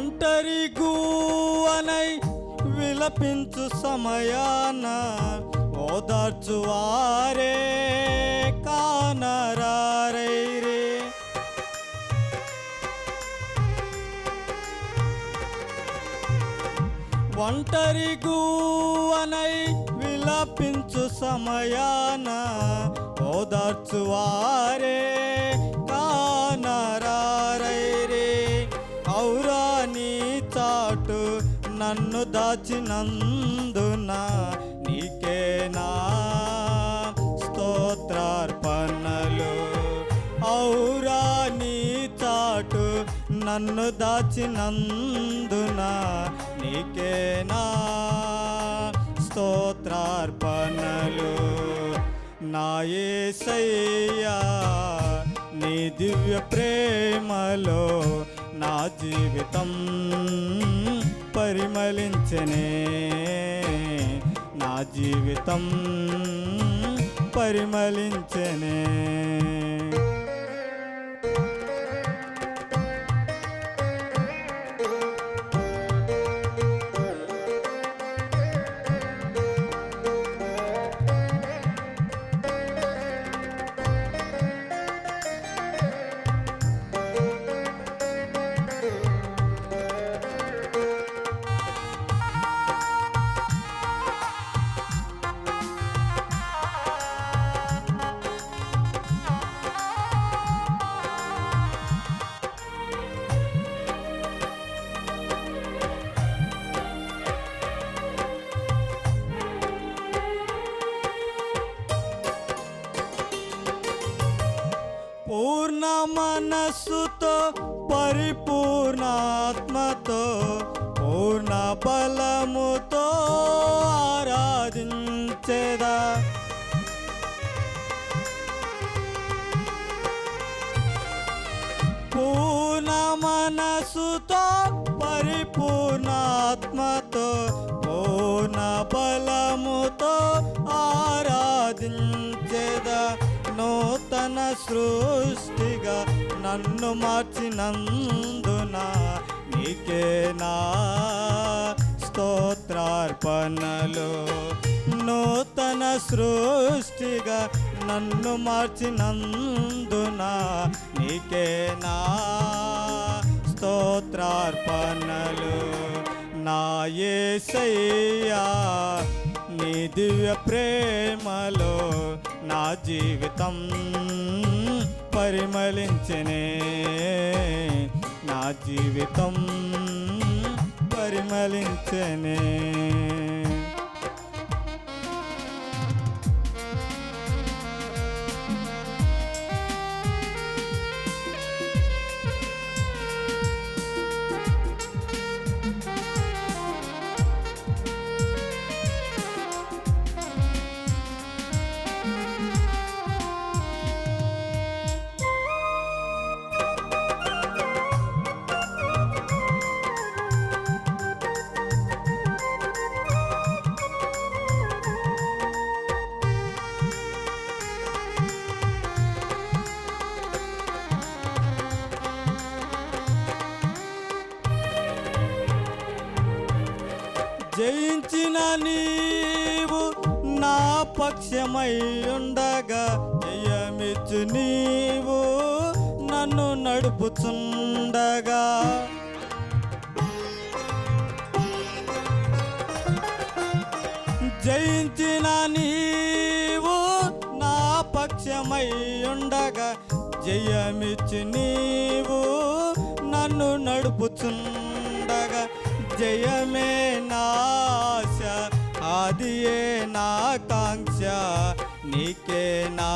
ఒంటరి గూవనై విలపించు సమయాన ఓదార్చువారే కానరారైరే. ఒంటరి గూవనై విలపించు సమయాన ఓదార్చువారే నన్ను దాచినందున నీకేనా స్తోత్రార్పణలు? ఔరా నీ చాటు నన్ను దాచినందున నీకేనా స్తోత్రార్పణలు? నాయసయ్యా నీ దివ్య ప్రేమలో నా జీవితం పరిమళించనే. నా జీవితం పరిమళించనే. పూర్ణ మనస్సుతో పరిపూర్ణాత్మతో పూర్ణ బలముతో ఆరాధించేదా. పూర్ణ మనస్సుతో పరిపూర్ణాత్మతో పూర్ణ బలముతో ఆరాధించ నూతన సృష్టిగా నన్ను మార్చినందున నీకేనా స్తోత్రార్పణలు? నూతన సృష్టిగా నన్ను మార్చినందున నీకేనా స్తోత్రార్పణలు? నా యేసయ్యా నీ దివ్య ప్రేమలో నా జీవితం పరిమళించనే. నా జీవితం పరిమళించనే. జయించిన నీవు నా పక్షమై ఉండగా జయమిచ్చు నీవు నన్ను నడుపుచుండగా. జయించిన నీవు నా పక్షమై ఉండగా జయమిచ్చు నీవు నన్ను నడుపుచుండగా. జయమే నాశ ఆదియే నాకాంక్ష నీకే నా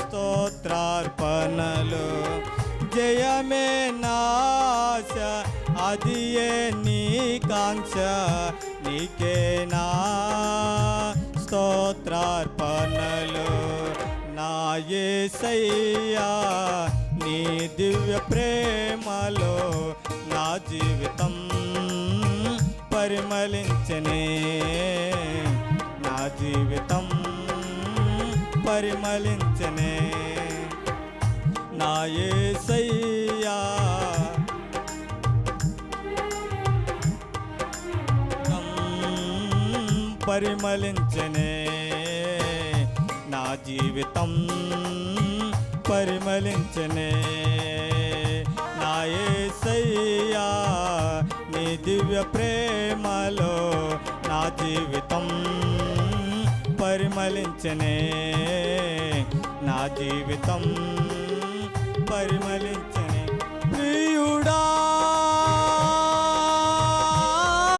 స్తోత్రార్పణలు. జయమే నాశ అదియే నీకాంక్ష నీకే నా స్తోత్రార్పణలు. నా యేసయ్యా నీ దివ్య ప్రేమలో నా జీవితం పరిమళించనే. నా జీవితం పరిమళించనే. నా ఏసయ్యా. పరిమళించనే. నా జీవితం పరిమళించనే. నా ఏసయ్యా నీ దివ్య ప్రేమ పరిమళించనే. నా జీవితం పరిమళించనే